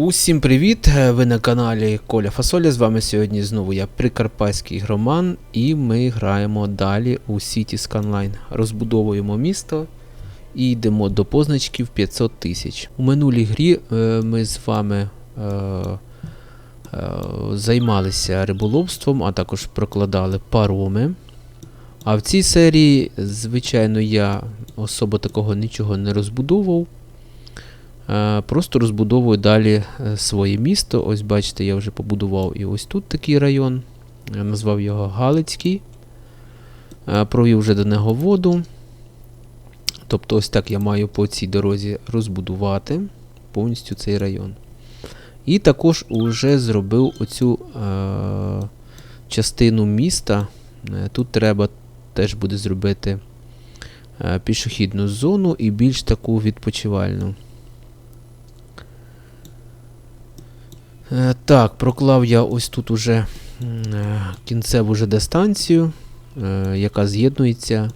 Усім привіт! Ви на каналі Коля Фасоля. З вами сьогодні знову я Прикарпатський громан, і ми граємо далі у City Skyline. Розбудовуємо місто і йдемо до позначків 500 тисяч. У минулій грі е, ми з вами е, е, займалися риболовством, а також прокладали пароми. А в цій серії, звичайно, я особо такого нічого не розбудовував. Е, Просто розбудовую далі е, своє місто. Ось бачите, я вже побудував і ось тут такий район. Я назвав його Галицький. Е, Провів вже до нього воду. Тобто, ось так я маю по цій дорозі розбудувати повністю цей район. І також уже зробив оцю е, частину міста. Тут треба теж буде зробити е, пішохідну зону і більш таку відпочивальну. Так, проклав я ось тут уже е, кінцеву вже дистанцію, е, яка з'єднується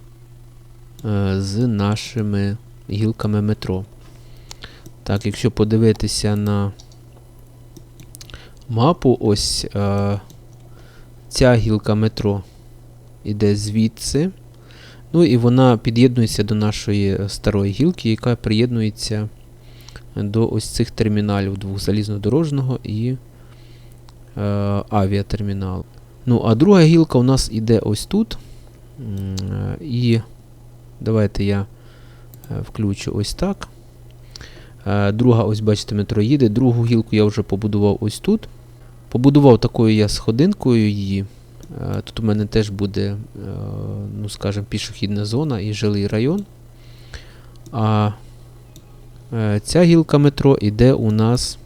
е, з нашими гілками метро. Так, якщо подивитися на мапу, ось е, ця гілка метро іде звідси. Ну і вона під'єднується до нашої старої гілки, яка приєднується до ось цих терміналів двох залізнодорожного і е, авіатермінал. Ну, а друга гілка у нас іде ось тут. І давайте я е, включу ось так. Е, Друга, ось бачите, метро їде. Другу гілку я вже побудував ось тут. Побудував такою я сходинкою її. Е, Тут у мене теж буде, ну скажімо, пішохідна зона і жилий район. А Ця гілка метро йде у нас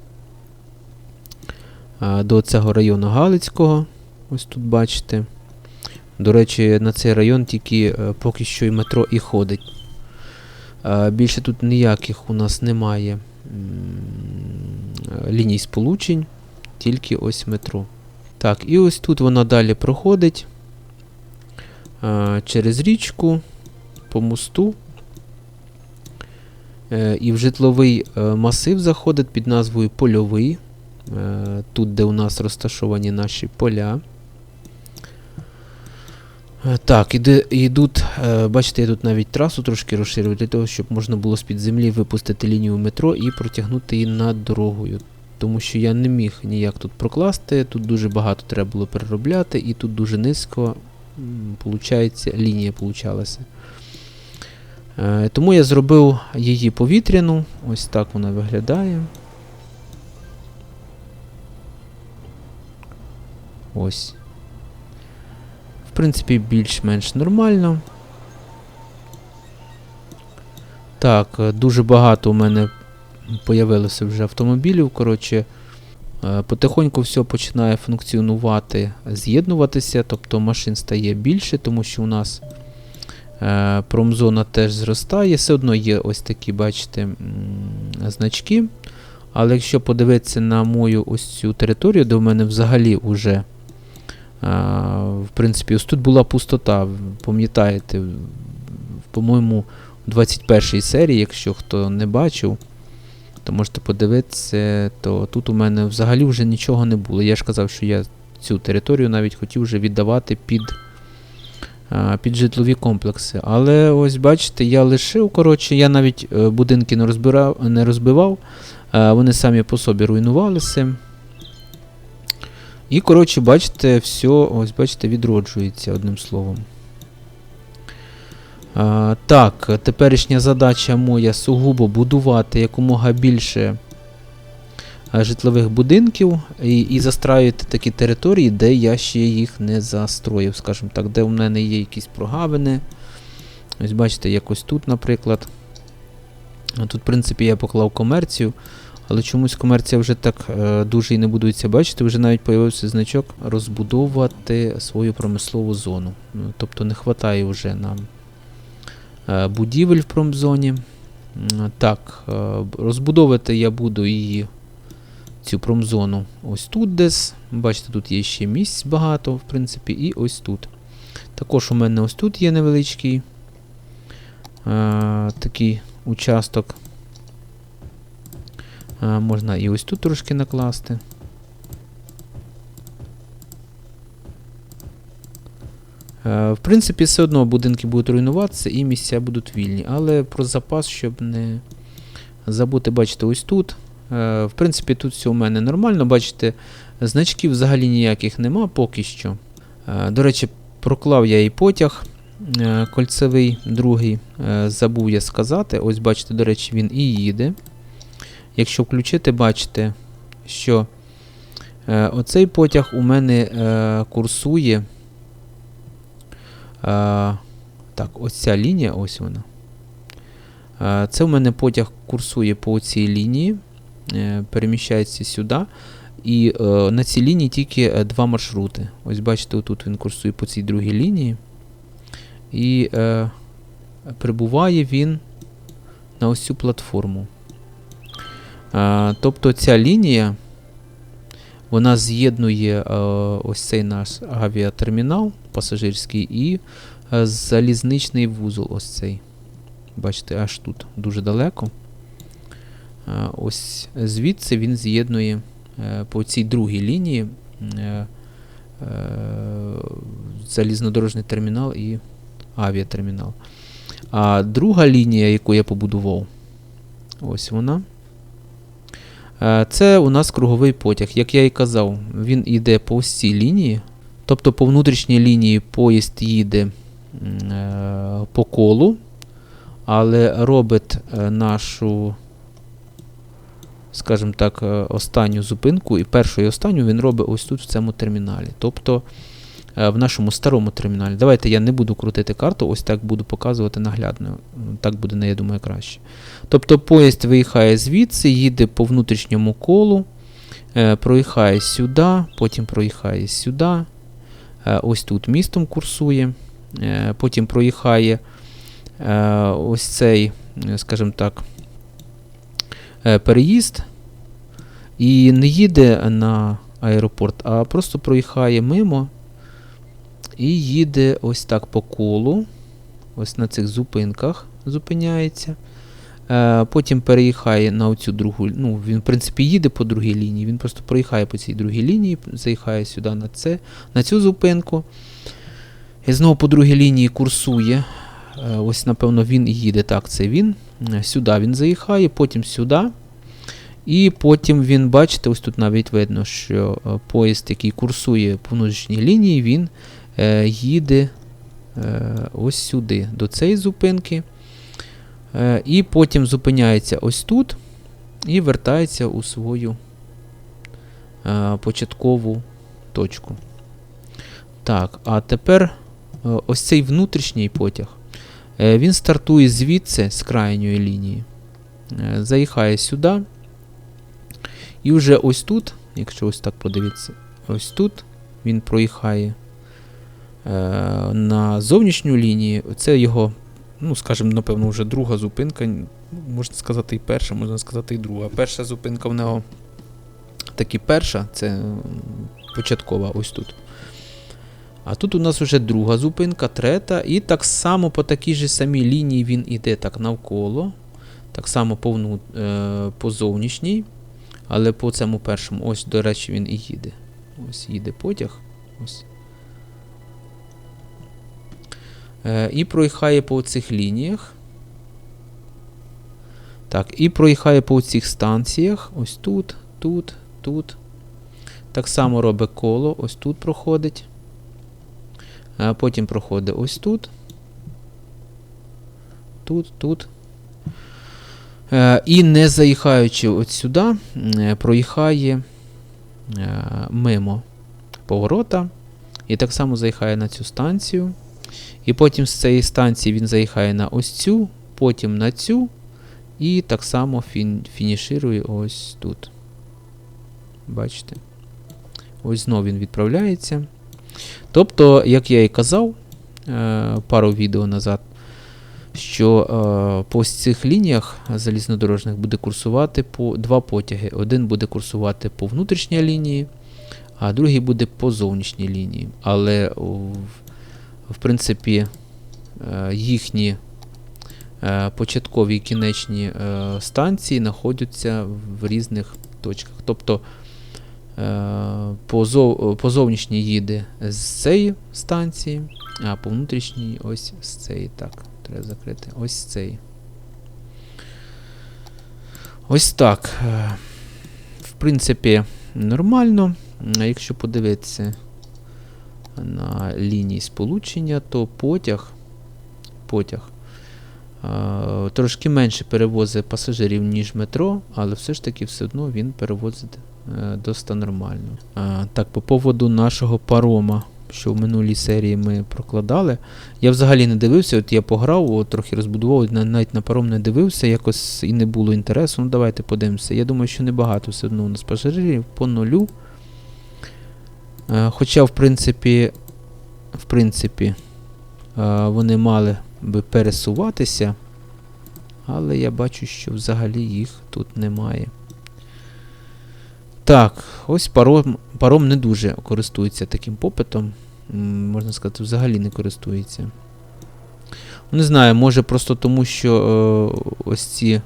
е, до цього району Галицького. Ось тут бачите. До речі, на цей район тільки е, поки що і метро і ходить. Е, Більше тут ніяких у нас немає е, ліній сполучень, тільки ось метро. Так, і ось тут вона далі проходить е, через річку по мосту. Е, І в житловий е, масив заходить під назвою Польовий. Е, Тут, де у нас розташовані наші поля. Так, іде, йдуть, е, бачите, я тут навіть трасу трошки розширив для того, щоб можна було з-під землі випустити лінію метро і протягнути її над дорогою. Тому що я не міг ніяк тут прокласти, тут дуже багато треба було переробляти, і тут дуже низько лінія получалася. Е, Тому я зробив її повітряну. Ось так вона виглядає. Ось. В принципі, більш-менш нормально. Так, е, дуже багато у мене появилося вже автомобілів. Коротше, е, потихоньку все починає функціонувати, з'єднуватися, тобто машин стає більше, тому що у нас Промзона теж зростає. Все одно є ось такі, бачите, значки. Але якщо подивитися на мою ось цю територію, де в мене взагалі вже, е, в принципі, ось тут була пустота. Пам'ятаєте, по-моєму, у 21 серії, якщо хто не бачив, то можете подивитися, то тут у мене взагалі вже нічого не було. Я ж казав, що я цю територію навіть хотів вже віддавати під під житлові комплекси. Але ось бачите, я лишив, коротше, я навіть е, будинки не, розбирав, не розбивав, е, вони самі по собі руйнувалися. І, коротше, бачите, все, ось бачите, відроджується одним словом. Так, теперішня задача моя сугубо будувати якомога більше е, житлових будинків і, і застраювати такі території, де я ще їх не застроїв, скажімо так, де у мене є якісь прогавини. Ось бачите, якось тут, наприклад. Тут, в принципі, я поклав комерцію, але чомусь комерція вже так е, дуже і не будується. Бачите, вже навіть з'явився значок розбудовувати свою промислову зону. Ну, Тобто не вистачає вже нам е, будівель в промзоні. Так, е, розбудовувати я буду її цю промзону ось тут десь. Бачите, тут є ще місць багато, в принципі, і ось тут. Також у мене ось тут є невеличкий е, такий участок. Е, можна і ось тут трошки накласти. Е, В принципі, все одно будинки будуть руйнуватися і місця будуть вільні. Але про запас, щоб не забути, бачите, ось тут. Е, В принципі, тут все у мене нормально. Бачите, значків взагалі ніяких нема поки що. Е, До речі, проклав я і потяг е, кольцевий, другий. Забув я сказати. Ось бачите, до речі, він і їде. Якщо включити, бачите, що оцей потяг у мене курсує. Так, ось лінія, ось вона. Це у мене потяг курсує по цій лінії, переміщається сюди. І е, на цій лінії тільки е, два маршрути. Ось бачите, отут він курсує по цій другій лінії. І е, прибуває він на ось цю платформу. Е, тобто ця лінія вона з'єднує е, ось цей наш авіатермінал пасажирський і е, залізничний вузол. Ось цей. Бачите, аж тут дуже далеко. Е, ось звідси він з'єднує е, по цій другій лінії е, залізнодорожний термінал і авіатермінал. А друга лінія, яку я побудував, ось вона. Це у нас круговий потяг. Як я і казав, він йде по ось цій лінії. Тобто по внутрішній лінії поїзд їде по колу, але робить нашу, скажімо так, е, останню зупинку, і першу і останню він робить ось тут в цьому терміналі. Тобто е, в нашому старому терміналі. Давайте я не буду крутити карту, ось так буду показувати наглядно. Так буде, я думаю, краще. Тобто поїзд виїхає звідси, їде по внутрішньому колу, е, проїхає сюди, потім проїхає сюди. Ось тут містом курсує. Потім проїхає ось цей, скажімо так, переїзд. І не їде на аеропорт, а просто проїхає мимо і їде ось так по колу. Ось на цих зупинках зупиняється. Е, потім переїхає на оцю другу. Ну, він, в принципі, їде по другій лінії. Він просто проїхає по цій другій лінії, заїхає сюди на, це, на цю зупинку. І знову по другій лінії курсує. Е, ось, напевно, він і їде. Так, це він. Е, Сюди він заїхає, потім сюди. І потім він, бачите, ось тут навіть видно, що е, поїзд, який курсує по внутрішній лінії, він е, їде е, ось сюди, до цієї зупинки. Е, і потім зупиняється ось тут і вертається у свою е, початкову точку. Так, а тепер ось цей внутрішній потяг. Е, він стартує звідси, з крайньої лінії, е, заїхає сюди. І вже ось тут, якщо ось так подивитися, ось тут він проїхає е, на зовнішню лінію. Це його, ну, скажімо, напевно, вже друга зупинка. Можна сказати і перша, можна сказати і друга. Перша зупинка в нього таки перша, це початкова ось тут. А тут у нас вже друга зупинка, третя, і так само по такій же самій лінії він іде так навколо. Так само по, вну, е, по зовнішній. Але по цьому першому, ось, до речі, він і їде. Ось їде потяг. Ось. Е, і проїхає по цих лініях. Так, і проїхає по цих станціях. Ось тут, тут, тут. Так само робить коло, ось тут проходить. Потім проходить ось тут. Тут, тут. Е, і не заїхаючи от сюди, е, проїхає е, мимо поворота. І так само заїхає на цю станцію. І потім з цієї станції він заїхає на ось цю, потім на цю. І так само фін, фініширує ось тут. Бачите? Ось знову він відправляється. Тобто, як я і казав е, пару відео назад, що е, по цих лініях залізнодорожних буде курсувати по два потяги. Один буде курсувати по внутрішній лінії, а другий буде по зовнішній лінії. Але в, принципі е, їхні початкові і кінечні станції знаходяться в різних точках. Тобто по, зов, по зовнішній їде з цієї станції, а по внутрішній ось з цієї. Так, треба закрити. Ось з цієї. Ось так. Е, В принципі, нормально. Якщо подивитися на лінії сполучення, то потяг, потяг е, трошки менше перевозить пасажирів, ніж метро, але все ж таки все одно він перевозить е, досить нормально. Е, так, по поводу нашого парома, що в минулій серії ми прокладали. Я взагалі не дивився, от я пограв, от, трохи розбудував, навіть на паром не дивився, якось і не було інтересу. Ну давайте подивимося. Я думаю, що небагато все одно у нас пасажирів по нулю. Е, Хоча, в принципі, в принципі, вони мали би пересуватися, але я бачу, що взагалі їх тут немає. Так, ось паром, паром не дуже користується таким попитом. Можна сказати, взагалі не користується. Ну, Не знаю, може просто тому, що е, ось ці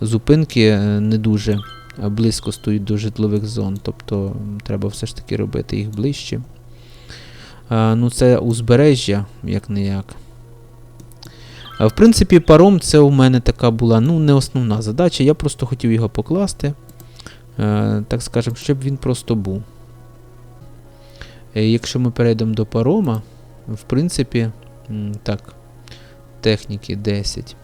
зупинки е, не дуже е, близько стоять до житлових зон, тобто треба все ж таки робити їх ближче. Ну, це узбережжя, як не як. В принципі, паром це у мене така була ну, не основна задача. Я просто хотів його покласти. Е, так скажемо, щоб він просто був. Е, Якщо ми перейдемо до парома, в принципі, так, техніки 10.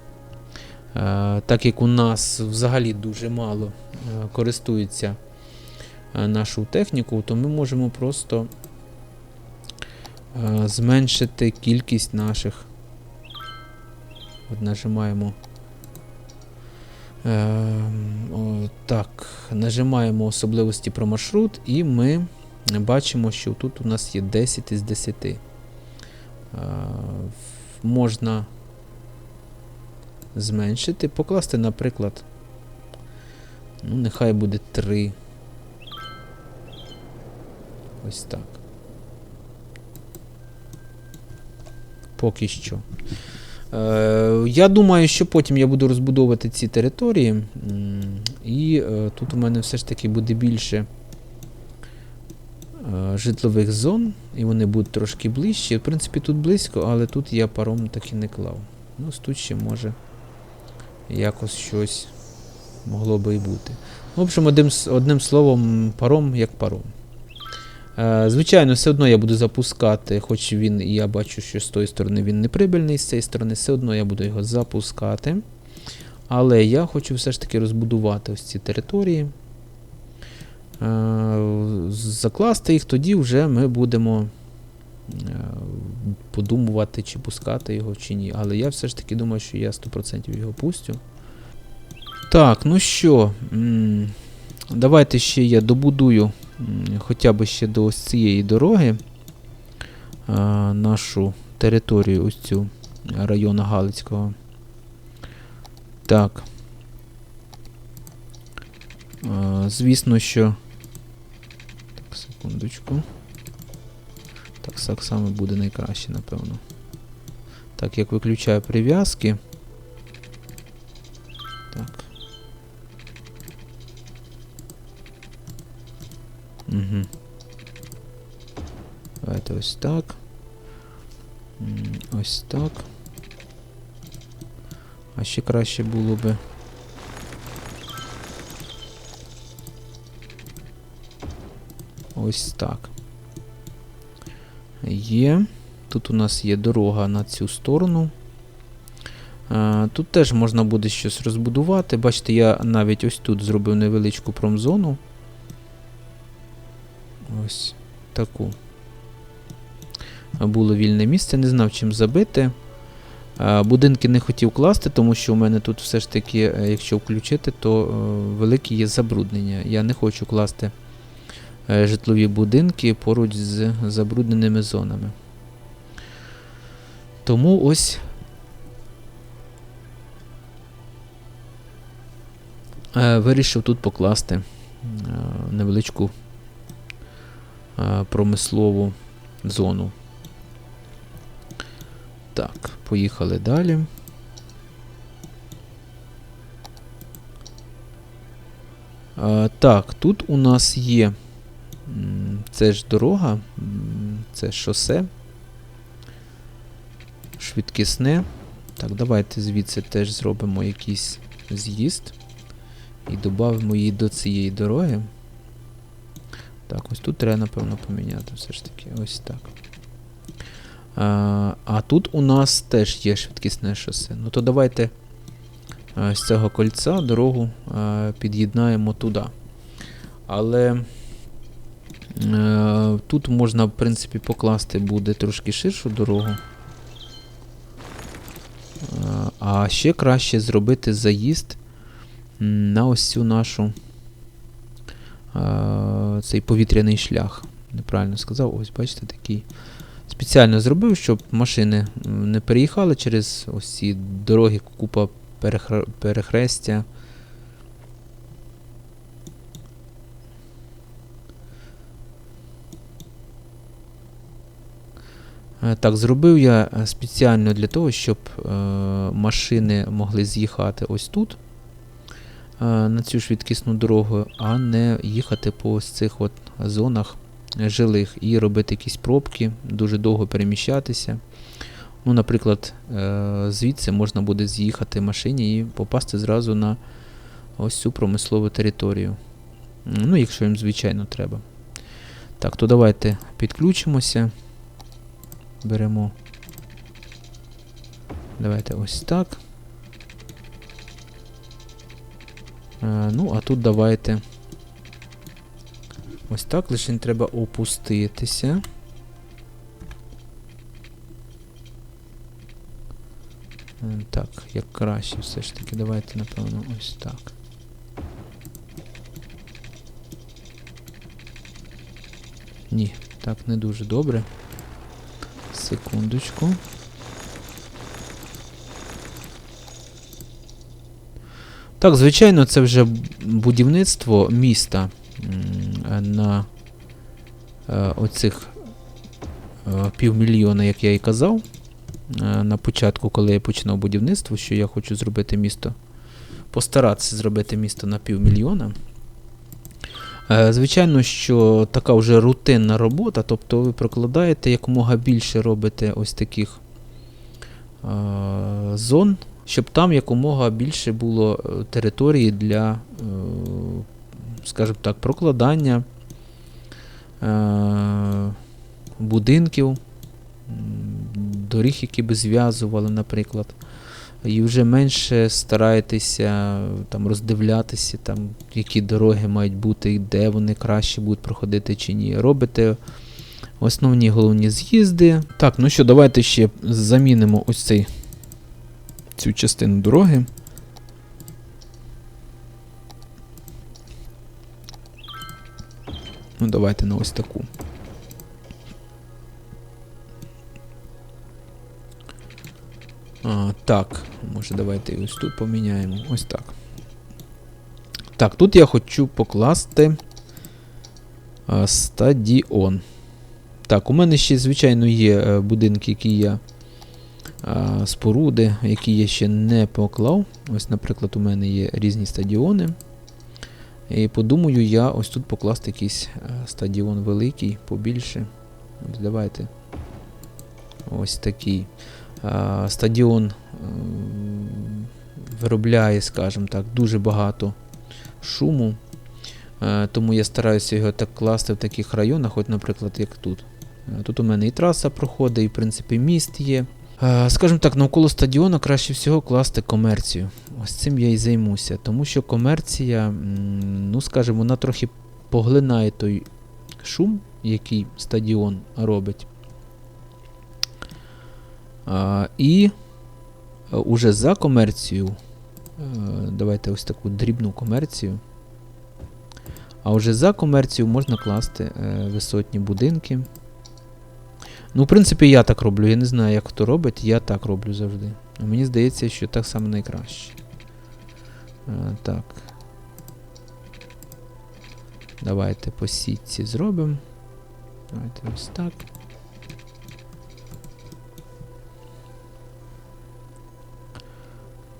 Е, Так як у нас взагалі дуже мало користується нашу техніку, то ми можемо просто зменшити кількість наших. От нажимаємо. Ем, так, нажимаємо особливості про маршрут, і ми бачимо, що тут у нас є 10 із 10. Е, можна зменшити, покласти, наприклад, ну, нехай буде 3. Ось так. Поки що. Е, я думаю, що потім я буду розбудовувати ці території. І е, тут у мене все ж таки буде більше е, житлових зон, і вони будуть трошки ближчі. В принципі, тут близько, але тут я паром таки не клав. Ну, тут ще може якось щось могло би і бути. В общем, одним, одним словом, паром як паром. Е, Звичайно, все одно я буду запускати, хоч він, я бачу, що з тої сторони він не прибильний, з цієї сторони, все одно я буду його запускати. Але я хочу все ж таки розбудувати ось ці території. Е, Закласти їх, тоді вже ми будемо е, подумувати, чи пускати його, чи ні. Але я все ж таки думаю, що я 100% його пустю. Так, ну що, давайте ще я добудую хоча б ще до ось цієї дороги а, нашу територію, ось цю району Галицького. Так. А, звісно, що. Так, секундочку. Так, так само буде найкраще, напевно. Так, як виключаю прив'язки. Так. Ось так. А ще краще було би. Ось так. Є. Тут у нас є дорога на цю сторону. Тут теж можна буде щось розбудувати. Бачите, я навіть ось тут зробив невеличку промзону. Ось таку. Було вільне місце, не знав чим забити. Е, Будинки не хотів класти, тому що у мене тут все ж таки, е, якщо включити, то е, велике є забруднення. Я не хочу класти житлові будинки поруч з забрудненими зонами. Тому ось вирішив тут покласти невеличку промислову зону. Так, поїхали далі. А, Так, тут у нас є. Це ж дорога, це шосе. Швидкісне. Так, давайте звідси теж зробимо якийсь з'їзд. І додамо її до цієї дороги. Так, ось тут треба, напевно, поміняти все ж таки. Ось так. А, тут у нас теж є швидкісне шосе. Ну то давайте з цього кольця дорогу під'єднаємо туди. Але е, тут можна, в принципі, покласти буде трошки ширшу дорогу. Е, А ще краще зробити заїзд на ось цю нашу е, цей повітряний шлях. Неправильно сказав, ось бачите, такий. Спеціально зробив, щоб машини не переїхали через ось ці дороги, купа перехр- перехрестя. Е, Так, зробив я е, спеціально для того, щоб е, машини могли з'їхати ось тут, е, на цю швидкісну дорогу, а не їхати по ось цих от зонах жилих і робити якісь пробки, дуже довго переміщатися. Ну, наприклад, е, звідси можна буде з'їхати машині і попасти зразу на ось цю промислову територію. Ну, якщо їм, звичайно, треба. Так, то давайте підключимося. Беремо. Давайте ось так. Е, ну, а тут давайте. Ось так, лише не треба опуститися. Е, Так, як краще все ж таки, давайте, напевно, ось так. Ні, так не дуже добре. Секундочку. Так, звичайно, це вже будівництво міста на е, оцих е, півмільйона, як я і казав. е, На початку, коли я починав будівництво, що я хочу зробити місто. Постаратися зробити місто на півмільйона. Звичайно, що така вже рутинна робота, тобто ви прокладаєте якомога більше робите ось таких зон, щоб там якомога більше було території для, скажімо так, прокладання е, будинків, доріг, які би зв'язували, наприклад. І вже менше стараєтеся там роздивлятися, там, які дороги мають бути, де вони краще будуть проходити чи ні. Робите основні головні з'їзди. Так, ну що, давайте ще замінимо ось цей, цю частину дороги. Ну, давайте на ось таку. А, так, може давайте і ось тут поміняємо. Ось так. Так, тут я хочу покласти а, стадіон. Так, у мене ще, звичайно, є е, будинки, які я. а, Споруди, які я ще не поклав. Ось, наприклад, у мене є різні стадіони. І подумаю, я ось тут покласти якийсь е, стадіон великий, побільше. Давайте. Ось такий. Стадіон виробляє, скажімо так, дуже багато шуму. Е, Тому я стараюся його так класти в таких районах, от, наприклад, як тут. Е, Тут у мене і траса проходить, і в принципі міст є. Е, Скажімо так, навколо стадіону краще всього класти комерцію. Ось цим я і займуся. Тому що комерція, ну скажімо, вона трохи поглинає той шум, який стадіон робить. І е, уже за комерцію, е, давайте ось таку дрібну комерцію. А вже за комерцію можна класти висотні будинки. Ну, в принципі, я так роблю. Я не знаю, як хто робить, я так роблю завжди. Мені здається, що так саме найкраще. Е, так. Давайте по сітці зробимо. Давайте ось так.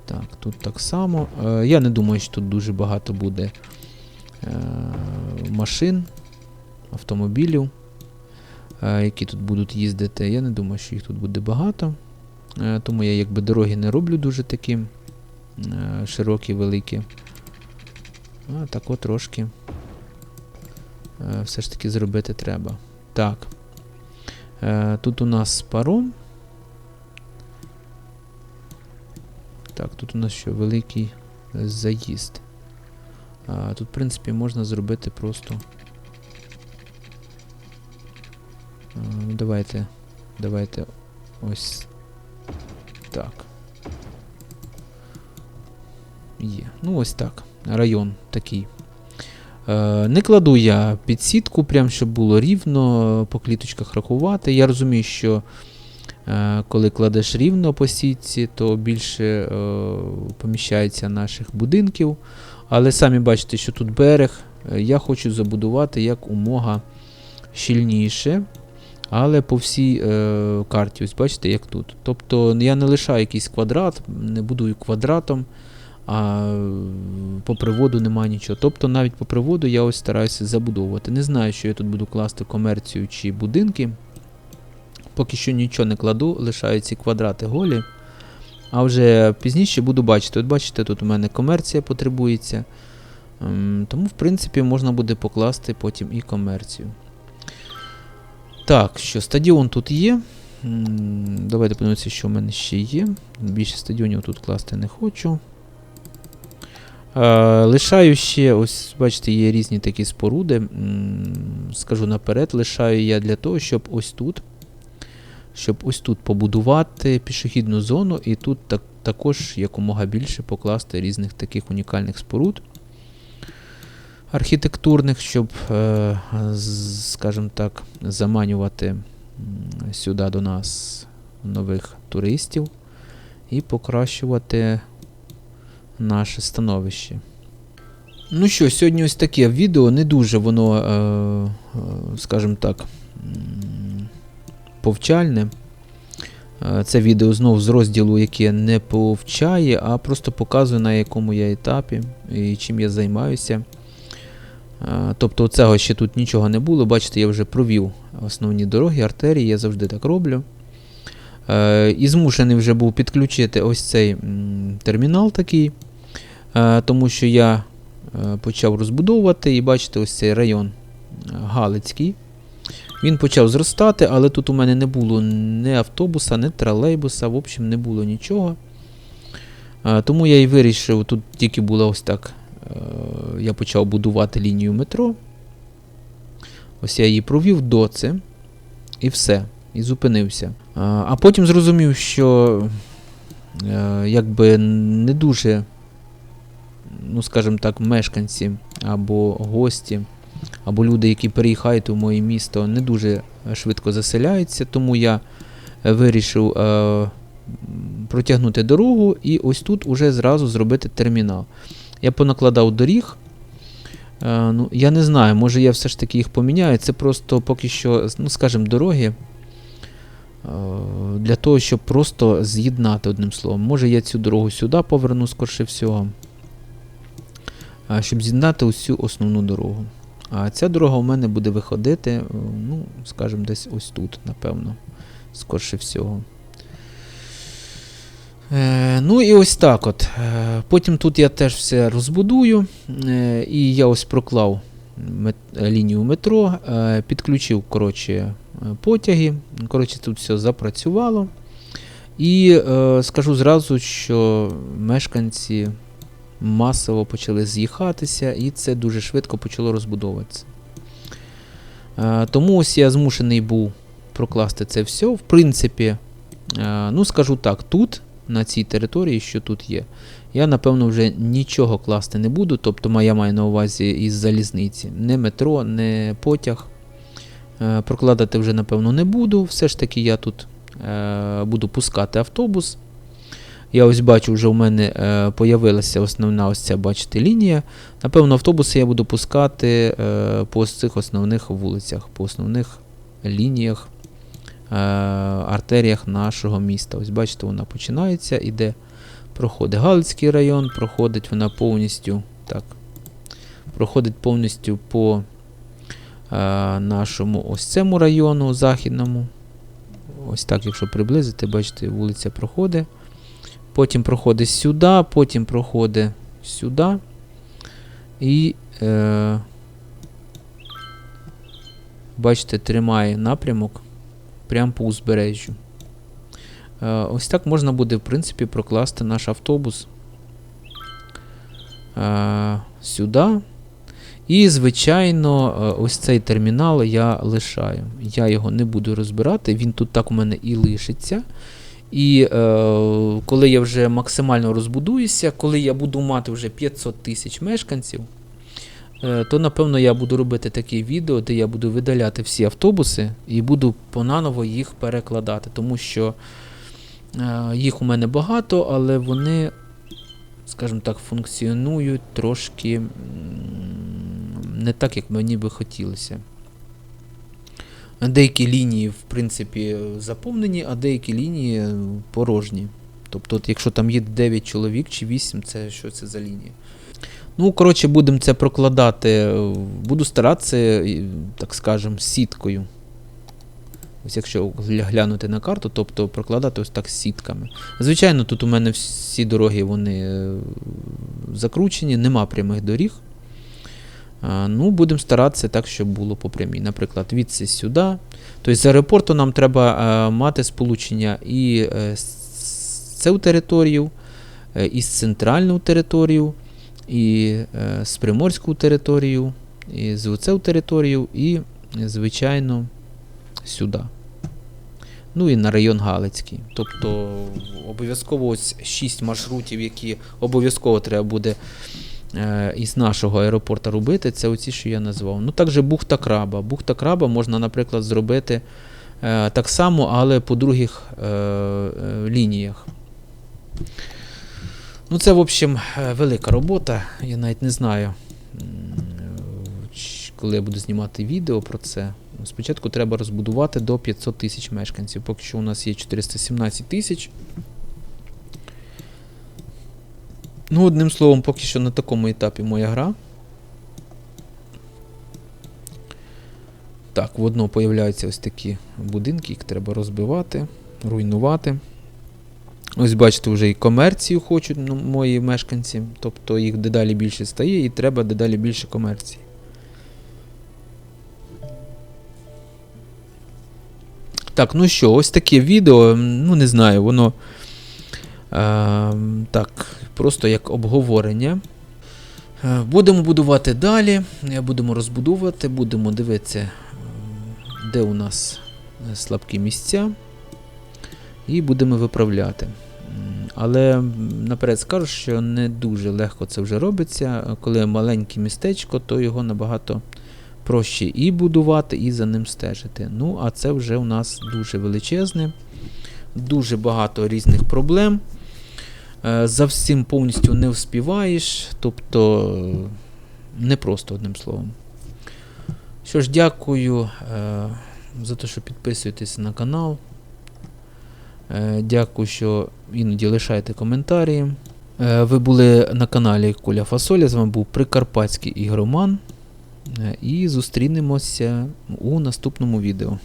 Так, тут так само. Е, я не думаю, що тут дуже багато буде машин, автомобілів, е, які тут будуть їздити. Я не думаю, що їх тут буде багато. Е, тому я якби дороги не роблю дуже такі е, широкі, великі. А тако трошки е, все ж таки зробити треба. Так. Е, тут у нас паром. Так, тут у нас що великий е, заїзд. Тут, в принципі, можна зробити просто. Давайте. Давайте ось так. Є. Ну, ось так. Район такий. Е, не кладу я під сітку, прям щоб було рівно по кліточках рахувати. Я розумію, що е, коли кладеш рівно по сітці, то більше е, поміщається наших будинків. Але самі бачите, що тут берег. Е, Я хочу забудувати як умога щільніше. Але по всій е, карті, ось бачите, як тут. Тобто я не лишаю якийсь квадрат, не будую квадратом, а по приводу немає нічого. Тобто навіть по приводу я ось стараюся забудовувати. Не знаю, що я тут буду класти комерцію чи будинки. Поки що нічого не кладу, лишаю ці квадрати голі. А вже пізніше буду бачити. От бачите, тут у мене комерція потребується. Ем, Тому, в принципі, можна буде покласти потім і комерцію. Так, що стадіон тут є. Давайте подивимося, що в мене ще є. Більше стадіонів тут класти не хочу. Лишаю ще, ось, бачите, є різні такі споруди. Скажу наперед, лишаю я для того, щоб ось тут. Щоб ось тут побудувати пішохідну зону, і тут так, також якомога більше покласти різних таких унікальних споруд архітектурних, щоб, е, скажімо так, заманювати сюди до нас нових туристів і покращувати наше становище. Ну що, сьогодні ось таке відео, не дуже воно, е, е, скажімо так, повчальне. Це відео знову з розділу, яке не повчає, а просто показує, на якому я етапі і чим я займаюся. Е, Тобто цього ще тут нічого не було. Бачите, я вже провів основні дороги, артерії, я завжди так роблю. Е, І змушений вже був підключити ось цей термінал такий, е, тому що я почав розбудовувати і бачите, ось цей район Галицький. Він почав зростати, але тут у мене не було ні автобуса, ні тролейбуса, в общем, не було нічого. Тому я і вирішив, тут тільки було ось так. Е, Я почав будувати лінію метро. Ось я її провів до це. І все. І зупинився. Е, А потім зрозумів, що е, якби не дуже, ну скажімо так, мешканці або гості або люди, які переїхають у моє місто, не дуже швидко заселяються, тому я вирішив протягнути дорогу і ось тут уже зразу зробити термінал. Я понакладав доріг. Е, ну, я не знаю, може я все ж таки їх поміняю. Це просто поки що, ну, скажімо, дороги. е, Для того, щоб просто з'єднати одним словом. Може я цю дорогу сюди поверну, скорше всього. е, Щоб з'єднати усю основну дорогу. А ця дорога у мене буде виходити, е, ну, скажімо, десь ось тут, напевно, скорше всього. Е, ну і ось так от. Е, потім тут я теж все розбудую. Е, і я ось проклав мет, лінію метро, підключив коротше, потяги. Коротше, тут все запрацювало. І скажу зразу, що мешканці масово почали з'їхатися, і це дуже швидко почало розбудовуватися. Тому ось я змушений був прокласти це все. В принципі, ну скажу так, тут, на цій території, що тут є, я напевно вже нічого класти не буду. Тобто я маю на увазі із залізниці. Не метро, не потяг. Е, Прокладати вже, напевно, не буду. Все ж таки я тут е, буду пускати автобус. Я ось бачу, вже у мене е, появилася основна ось ця, бачите, лінія. Напевно, автобуси я буду пускати е, по цих основних вулицях, по основних лініях, артеріях нашого міста. Ось бачите, вона починається, іде, проходить Галицький район, проходить вона повністю так, проходить повністю по нашому ось цьому району західному. Ось так, якщо приблизити, бачите, вулиця проходить. Потім проходить сюди, потім проходить сюди. І, е, бачите, тримає напрямок прямо по узбережжю. Е, ось так можна буде, в принципі, прокласти наш автобус е, сюди. І, звичайно, е, ось цей термінал я лишаю. Я його не буду розбирати, він тут так у мене і лишиться. І е, коли я вже максимально розбудуюся, коли я буду мати вже 500 тисяч мешканців, то напевно я буду робити таке відео, де я буду видаляти всі автобуси і буду понаново їх перекладати. Тому що е, їх у мене багато, але вони, скажімо так, функціонують трошки не так, як мені би хотілося. Деякі лінії, в принципі, заповнені, а деякі лінії е, порожні. Тобто, якщо там є 9 чоловік чи 8, це що це за лінія? Ну, коротше, будемо це прокладати. Буду старатися, е, так скажемо, сіткою. Ось якщо глянути на карту, тобто прокладати ось так сітками. Звичайно, тут у мене всі дороги вони е, закручені, нема прямих доріг. Ну, будемо старатися так, щоб було по прямій. Наприклад, відси сюди. Тобто з аеропорту нам треба е, мати сполучення і з цю територію, і з центральну територію, і е, з приморську територію, і з оцю територію, і, звичайно, сюди. Ну і на район Галицький. Тобто обов'язково ось 6 маршрутів, які обов'язково треба буде е, із нашого аеропорту робити, це оці, що я назвав. Ну, також бухта краба. Бухта краба можна, наприклад, зробити е, так само, але по других лініях. Ну, це, в общем, е, велика робота. Я навіть не знаю, коли я буду знімати відео про це. Спочатку треба розбудувати до 500 тисяч мешканців. Поки що у нас є 417 тисяч. Ну, одним словом, поки що на такому етапі моя гра. Так, в одно появляються ось такі будинки, їх треба розбивати, руйнувати. Ось бачите, вже і комерцію хочуть ну, мої мешканці, тобто їх дедалі більше стає і треба дедалі більше комерції. Так, ну що, ось таке відео, ну не знаю, воно е, так, просто як обговорення. Е, Будемо будувати далі, е, будемо розбудовувати, будемо дивитися, де у нас е, слабкі місця, і будемо виправляти. Але наперед скажу, що не дуже легко це вже робиться. Коли маленьке містечко, то його набагато проще і будувати, і за ним стежити. Ну, а це вже у нас дуже величезне, дуже багато різних проблем. Е, За всім повністю не вспіваєш, тобто не просто одним словом. Що ж, дякую е, за те, що підписуєтесь на канал. Е, Дякую, що іноді лишаєте коментарі. Е, Ви були на каналі Коля Фасоля. З вами був Прикарпатський ігроман. Е, І зустрінемося у наступному відео.